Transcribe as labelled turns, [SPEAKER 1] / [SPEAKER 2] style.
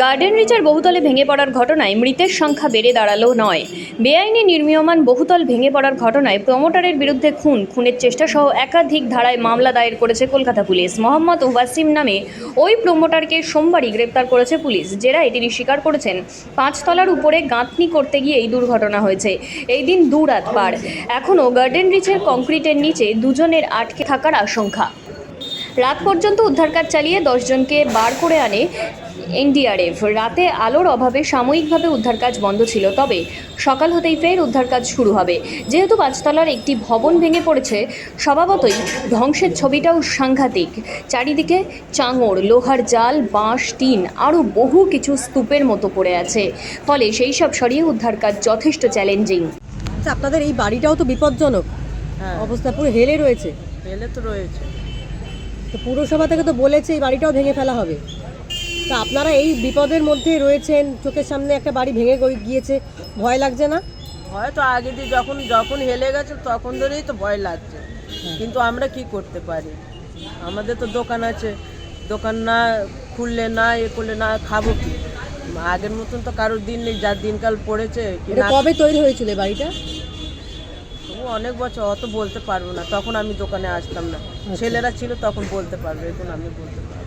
[SPEAKER 1] Garden রিচের বহুতলে ভেঙে পড়ার ঘটনায় মৃতের সংখ্যা বেড়ে দাঁড়াল নয়। বেআইনি নির্মীয়মান বহুতল ভেঙে পড়ার ঘটনায় প্রমোটারের বিরুদ্ধে খুন। খুনের চেষ্টা সহ একাধিক ধারায় মামলা দায়ের করেছে কলকাতা পুলিশ। মোহাম্মদ ওয়াসিম নামে ওই প্রমোটারকে সোমবারই গ্রেপ্তার করেছে পুলিশ। জেরায় তিনি স্বীকার করেছেন, পাঁচতলার উপরে গাঁথনি করতে গিয়ে এই দুর্ঘটনা হয়েছে। এই দিন দু রাত পার। এখনও গার্ডেন রিচের কংক্রিটের নিচে দুজনের আটকে থাকার আশঙ্কা। রাত পর্যন্ত উদ্ধার কাজ চালিয়ে দশজনকে বার করে আনে এনডিআরএফ। রাতে আলোর অভাবে সাময়িকভাবে উদ্ধার কাজ বন্ধ ছিল তবে সকাল হতেই ফের উদ্ধার কাজ শুরু হবে। যেহেতু পাঁচতলার একটি ভবন ভেঙে পড়েছে স্বভাবতই ধ্বংসের ছবিটাও সাংঘাতিক। চারিদিকে চাঙড় লোহার জাল বাঁশ টিন আরও বহু কিছু স্তূপের মতো পড়ে আছে। ফলে সেই সব সরিয়ে উদ্ধার কাজ যথেষ্ট চ্যালেঞ্জিং।
[SPEAKER 2] আচ্ছা আপনাদের এই বাড়িটাও তো বিপজ্জনক।
[SPEAKER 3] হ্যাঁ।
[SPEAKER 2] অবস্থা পুরো হেলে রয়েছে।
[SPEAKER 3] পেলে তো রয়েছে।
[SPEAKER 2] তো পুরসভা থেকে তো বলেছে এই বাড়িটাও ভেঙে ফেলা হবে। তা আপনারা এই বিপদের মধ্যে রয়েছেন চোখের সামনে একটা বাড়ি ভেঙে গিয়েছে ভয় লাগছে না?
[SPEAKER 3] হয়তো আগে দিয়ে যখন যখন হেলে গেছে তখন ধরেই তো ভয় লাগছে। কিন্তু আমরা কি করতে পারি? আমাদের তো দোকান আছে। দোকান না খুললে না এ করলে না খাব কি? আগের মতন তো কারোর দিন নেই যার দিনকাল পড়েছে
[SPEAKER 2] কবে তৈরি হয়েছিল বাড়িটা?
[SPEAKER 3] তবু অনেক বছর অত বলতে পারব না। তখন আমি দোকানে আসতাম না। ছেলেরা ছিল তখন বলতে পারবে এখন আমি বলতে পারব।